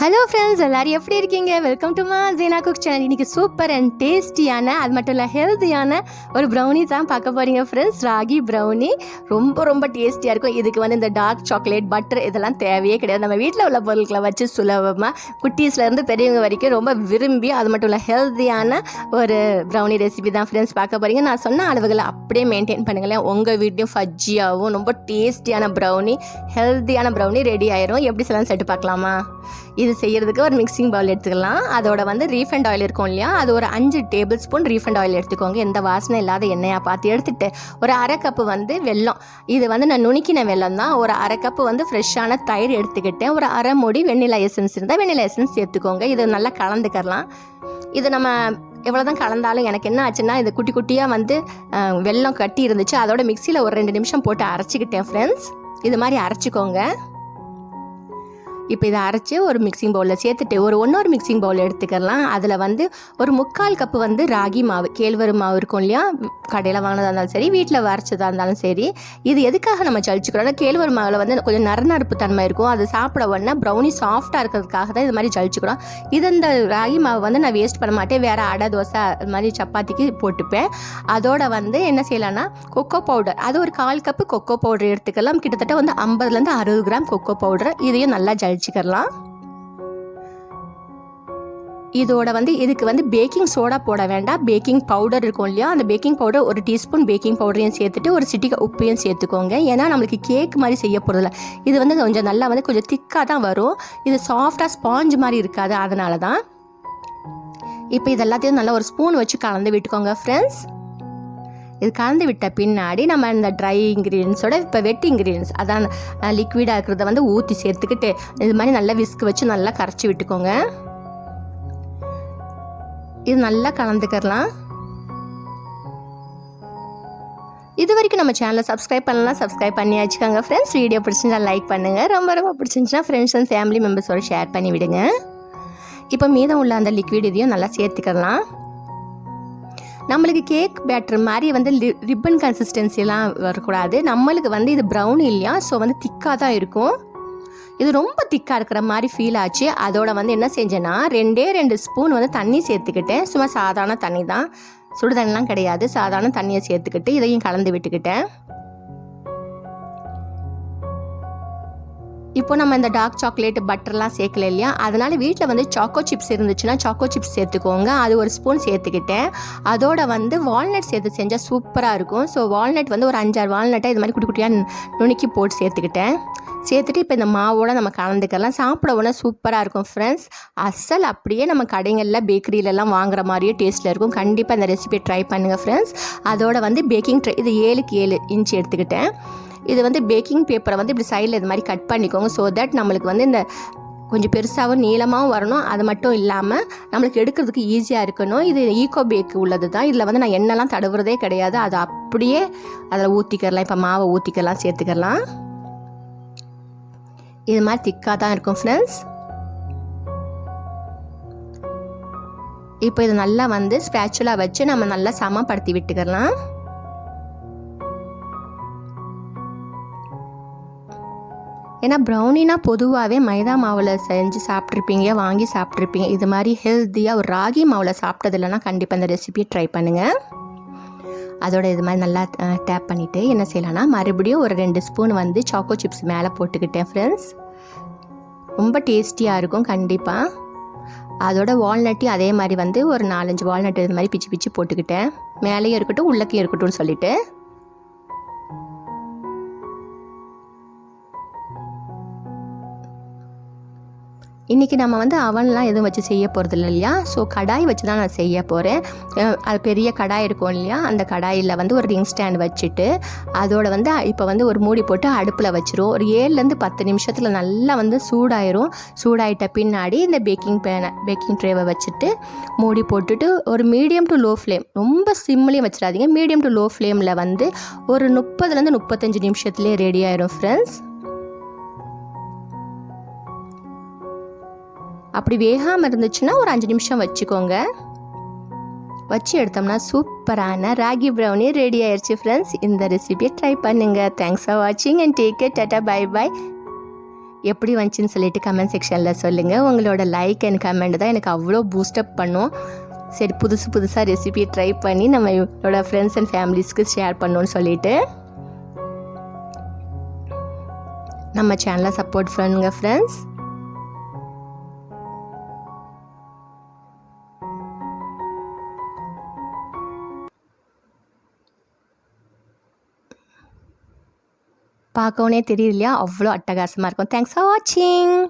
Hello friends எல்லாரும் எப்படி இருக்கீங்க? வெல்கம் டு மா ஜீனா குக் சேனல் இன்றைக்கி சூப்பர் அண்ட் டேஸ்டியான அது மட்டும் இல்லை ஹெல்த்தியான ஒரு ப்ரௌனி தான் பார்க்க போகிறீங்க ஃப்ரெண்ட்ஸ் ராகி ப்ரௌனி ரொம்ப ரொம்ப டேஸ்டியாக இருக்கும். இதுக்கு வந்து இந்த டார்க் சாக்லேட் பட்டர் இதெல்லாம் தேவையே கிடையாது. நம்ம வீட்டில் உள்ள பொருட்களை வச்சு சுலபமாக குட்டீஸ்லேருந்து பெரியவங்க வரைக்கும் ரொம்ப விரும்பி அது மட்டும் இல்லை ஹெல்த்தியான ஒரு ப்ரௌனி ரெசிபி தான் ஃப்ரெண்ட்ஸ் பார்க்க போறீங்க. நான் சொன்ன அளவுகளை அப்படியே மெயின்டைன் பண்ணுங்களேன். உங்கள் வீட்டையும் ஃபஜ்ஜியாகவும் ரொம்ப டேஸ்டியான ப்ரௌனி ஹெல்த்தியான ப்ரௌனி ரெடி ஆயிரும். எப்படி சொல்லலாம் செட்டு பார்க்கலாமா? இது இது செய்கிறதுக்கு ஒரு மிக்சிங் பவுல் எடுத்துக்கலாம். அதோட வந்து ரீஃபண்ட் ஆயில் இருக்கும் இல்லையா? அது ஒரு அஞ்சு டேபிள் ஸ்பூன் ரீஃபண்ட் ஆயில் எடுத்துக்கோங்க. எந்த வாசனை இல்லாத எண்ணெயாக பார்த்து எடுத்துட்டு ஒரு அரை கப்பு வந்து வெல்லம். இது வந்து நான் நுணுக்கின வெல்லம் தான். ஒரு அரை கப்பு வந்து ஃப்ரெஷ்ஷான தயிர் எடுத்துக்கிட்டேன். ஒரு அரை மூடி வெண்ணிலா எசன்ஸ் இருந்தால் வெண்ணிலா எசன்ஸ் சேர்த்துக்கோங்க. இது நல்லா கலந்துக்கலாம் இது நம்ம எவ்வளோதான் கலந்தாலும் எனக்கு என்ன ஆச்சுன்னா இது குட்டி குட்டியாக வந்து வெள்ளம் வெல்லம் கட்டி இருந்துச்சு. அதோட மிக்சியில் ஒரு ரெண்டு நிமிஷம் போட்டு அரைச்சிக்கிட்டேன் ஃப்ரெண்ட்ஸ் இது மாதிரி அரைச்சிக்கோங்க. இப்போ இதை அரைச்சி ஒரு மிக்சிங் பவுலில் சேர்த்துட்டு ஒரு ஒன்றொரு மிக்சிங் பவுல் எடுத்துக்கலாம். அதில் வந்து ஒரு முக்கால் கப்பு வந்து ராகி மாவு கேழ்வரு மாவு இருக்கும் இல்லையா? கடையில் வாங்கினதா இருந்தாலும் சரி வீட்டில் வரைச்சதாக இருந்தாலும் சரி இது எதுக்காக நம்ம ஜலிச்சுக்கிறோம்னா கேழ்வரு மாவில் வந்து கொஞ்சம் நறுநறுப்பு தன்மை இருக்கும். அது சாப்பிட உடனே ப்ரௌனி சாஃப்டாக இருக்கிறதுக்காக தான் இது மாதிரி ஜலிச்சுக்கிறோம் இது இந்த ராகி மாவு வந்து நான் வேஸ்ட் பண்ண மாட்டேன். வேறு அடை தோசை அது மாதிரி சப்பாத்திக்கு போட்டுப்பேன். அதோட வந்து என்ன செய்யலாம்னா கொக்கோ பவுடர் அது ஒரு கால் கப்பு கொக்கோ பவுடர் எடுத்துக்கலாம். கிட்டத்தட்ட வந்து ஐம்பதுலேருந்து அறுபது கிராம் கொக்கோ பவுடர் இதையும் நல்லா வச்சுக்கலாம் இதோட வந்து இதுக்கு வந்து பேக்கிங் சோடா போட வேண்டாம். பேக்கிங் பவுடர் இருக்கும் இல்லையா? அந்த பேக்கிங் பவுடர் ஒரு டீஸ்பூன் பேக்கிங் பவுடரையும் சேர்த்துட்டு ஒரு சிட்டிகை உப்பையும் சேர்த்துக்கோங்க. ஏன்னா நம்மளுக்கு கேக் மாதிரி செய்ய போகிறதில்ல இது வந்து கொஞ்சம் நல்லா வந்து கொஞ்சம் திக்காக தான் வரும். இது சாஃப்டாக ஸ்பாஞ்ச் மாதிரி இருக்காது. அதனால தான். இப்போ இது எல்லாத்தையும் நல்லா ஒரு ஸ்பூன் வச்சு கலந்து விட்டுக்கோங்க ஃப்ரெண்ட்ஸ் இது கலந்து விட்ட பின்னாடி நம்ம இந்த ட்ரை இன்க்ரீடியன்ஸோட இப்போ வெட் இன்க்ரீடியன்ஸ் அதான் லிக்விடாக இருக்கிறத வந்து ஊற்றி சேர்த்துக்கிட்டு இது மாதிரி நல்லா விஸ்க் வச்சு நல்லா கரைச்சி விட்டுக்கோங்க. இது நல்லா கலந்துக்கிறலாம். இது வரைக்கும் நம்ம சேனலை சப்ஸ்கிரைப் பண்ணலாம் சப்ஸ்கிரைப் பண்ணி வச்சுக்கோங்க ஃப்ரெண்ட்ஸ் வீடியோ பிடிச்சிருந்தா லைக் பண்ணுங்கள் ரொம்ப ரொம்ப பிடிச்சிருந்துச்சுன்னா ஃப்ரெண்ட்ஸ் அண்ட் ஃபேமிலி மெம்பர்ஸோட ஷேர் பண்ணி விடுங்க. இப்போ மீதம் உள்ள அந்த லிக்விட் இதையும் நல்லா சேர்த்துக்கலாம் நம்மளுக்கு கேக் பேட்டர் மாதிரி வந்து ரிப்பன் கன்சிஸ்டன்சிலாம் வரக்கூடாது. நம்மளுக்கு வந்து இது ப்ரௌன் இல்லையா? ஸோ வந்து திக்காக தான் இருக்கும். இது ரொம்ப திக்காக இருக்கிற மாதிரி ஃபீல் ஆச்சு. அதோட வந்து என்ன செஞ்சேன்னா ரெண்டே ரெண்டு ஸ்பூன் வந்து தண்ணி சேர்த்துக்கிட்டேன். சும்மா சாதாரண தண்ணி தான். சுடு தண்ணிலாம் கிடையாது. சாதாரண தண்ணியை சேர்த்துக்கிட்டு இதையும் கலந்து விட்டுக்கிட்டேன். இப்போ நம்ம இந்த டார்க் சாக்லேட் பட்டர்லாம் சேர்க்கல இல்லையா? அதனால வீட்டில் வந்து சாக்கோ சிப்ஸ் இருந்துச்சுன்னா சாக்கோ சிப்ஸ் சேர்த்துக்கோங்க. அது ஒரு ஸ்பூன் சேர்த்துக்கிட்டேன். அதோட வந்து வால்நட் சேர்த்து செஞ்சால் சூப்பராக இருக்கும். ஸோ வால்நட் வந்து ஒரு அஞ்சாறு வால்நட்டை இது மாதிரி குட்டி குட்டியாக நுணுக்கி போட்டு சேர்த்துக்கிட்டேன். சேர்த்துட்டு இப்போ இந்த மாவோட நம்ம கலந்துக்கலாம். சாப்பிட உடனே சூப்பராக இருக்கும் ஃப்ரெண்ட்ஸ் அசல் அப்படியே நம்ம கடைகளில் பேக்கரியிலலாம் வாங்குற மாதிரியே டேஸ்ட்டில் இருக்கும். கண்டிப்பாக இந்த ரெசிபியை ட்ரை பண்ணுங்கள் ஃப்ரெண்ட்ஸ் அதோட வந்து பேக்கிங் ட்ரை இது ஏழுக்கு ஏழு இன்ச் எடுத்துக்கிட்டேன். இது வந்து பேக்கிங் பேப்பரை வந்து இப்படி சைடில் இது மாதிரி கட் பண்ணிக்கோங்க. ஸோ தட் நம்மளுக்கு வந்து இந்த கொஞ்சம் பெருசாகவும் நீளமாகவும் வரணும். அது மட்டும் இல்லாமல் நம்மளுக்கு எடுக்கிறதுக்கு ஈஸியாக இருக்கணும். இது ஈகோ பேக் உள்ளது தான். இதில் வந்து நான் எண்ணெய்லாம் தடவுறதே கிடையாது. அது அப்படியே அதில் ஊற்றிக்கிறலாம் இப்போ மாவை ஊற்றிக்கலாம் சேர்த்துக்கலாம். இது மாதிரி திக்காக தான் இருக்கும் ஃப்ரெண்ட்ஸ் இப்போ இது நல்லா வந்து ஸ்பேச்சுலாக வச்சு நம்ம நல்லா சமப்படுத்தி விட்டுக்கலாம். ஏன்னா ப்ரௌனினா பொதுவாகவே மைதா மாவில் செஞ்சு சாப்பிட்ருப்பீங்க வாங்கி சாப்பிட்ருப்பீங்க இது மாதிரி ஹெல்த்தியாக ஒரு ராகி மாவில் சாப்பிட்டதில்லைனா கண்டிப்பாக இந்த ரெசிபியை ட்ரை பண்ணுங்கள் அதோட இது மாதிரி நல்லா டேப் பண்ணிவிட்டு என்ன செய்யலாம்னா மறுபடியும் ஒரு ரெண்டு ஸ்பூன் வந்து சாக்கோ சிப்ஸ் மேலே போட்டுக்கிட்டேன் ஃப்ரெண்ட்ஸ் ரொம்ப டேஸ்டியாக இருக்கும் கண்டிப்பாக அதோட வால்நட்டையும் அதே மாதிரி வந்து ஒரு நாலஞ்சு வால்நட் இது மாதிரி பிச்சு பிச்சு போட்டுக்கிட்டேன். மேலேயும் இருக்கட்டும் உள்ளக்கையும் இருக்கட்டும்னு சொல்லிவிட்டு இன்றைக்கி நம்ம வந்து அவன்லாம் எதுவும் வச்சு செய்ய போகிறது இல்லை இல்லையா? ஸோ கடாய் வச்சு தான் நான் செய்ய போகிறேன் அது பெரிய கடாய் இருக்கும் இல்லையா? அந்த கடாயில் வந்து ஒரு ரிங் ஸ்டாண்ட் வச்சுட்டு அதோட வந்து இப்போ வந்து ஒரு மூடி போட்டு அடுப்பில் வச்சிரும். ஒரு ஏழுலேருந்து பத்து நிமிஷத்தில் நல்லா வந்து சூடாயிரும். சூடாயிட்ட பின்னாடி இந்த பேக்கிங் பேனை பேக்கிங் ட்ரேவை வச்சுட்டு மூடி போட்டுட்டு ஒரு மீடியம் டு லோ ஃப்ளேம் ரொம்ப சிம்லேயும் வச்சிடாதீங்க. மீடியம் டு லோ ஃப்ளேமில் வந்து ஒரு முப்பதுலேருந்து முப்பத்தஞ்சு நிமிஷத்துலேயே ரெடி ஆயிரும் ஃப்ரெண்ட்ஸ் அப்படி வேகாமல் இருந்துச்சுன்னா ஒரு அஞ்சு நிமிஷம் வச்சுக்கோங்க. வச்சு எடுத்தோம்னா சூப்பரான ராகி ப்ரௌனி ரெடி ஆயிடுச்சு ஃப்ரெண்ட்ஸ் இந்த ரெசிபியை ட்ரை பண்ணுங்கள் தேங்க்ஸ் ஃபார் வாட்சிங் and take care tata bye bye எப்படி வந்துச்சுன்னு சொல்லிட்டு கமெண்ட் செக்ஷனில் சொல்லுங்கள் உங்களோட லைக் அண்ட் கமெண்ட் தான் எனக்கு அவ்வளோ பூஸ்டப் பண்ணும். சரி புதுசு புதுசாக ரெசிபி ட்ரை பண்ணி நம்ம இவங்களோட ஃப்ரெண்ட்ஸ் அண்ட் ஃபேமிலிஸ்க்கு ஷேர் பண்ணோன்னு சொல்லிட்டு. நம்ம சேனலை சப்போர்ட் பண்ணுங்க ஃப்ரெண்ட்ஸ் பார்க்கவுனே தெரியலையா அவ்வளோ அட்டகாசமாக இருக்கும். தேங்க்ஸ் ஃபார் வாட்சிங்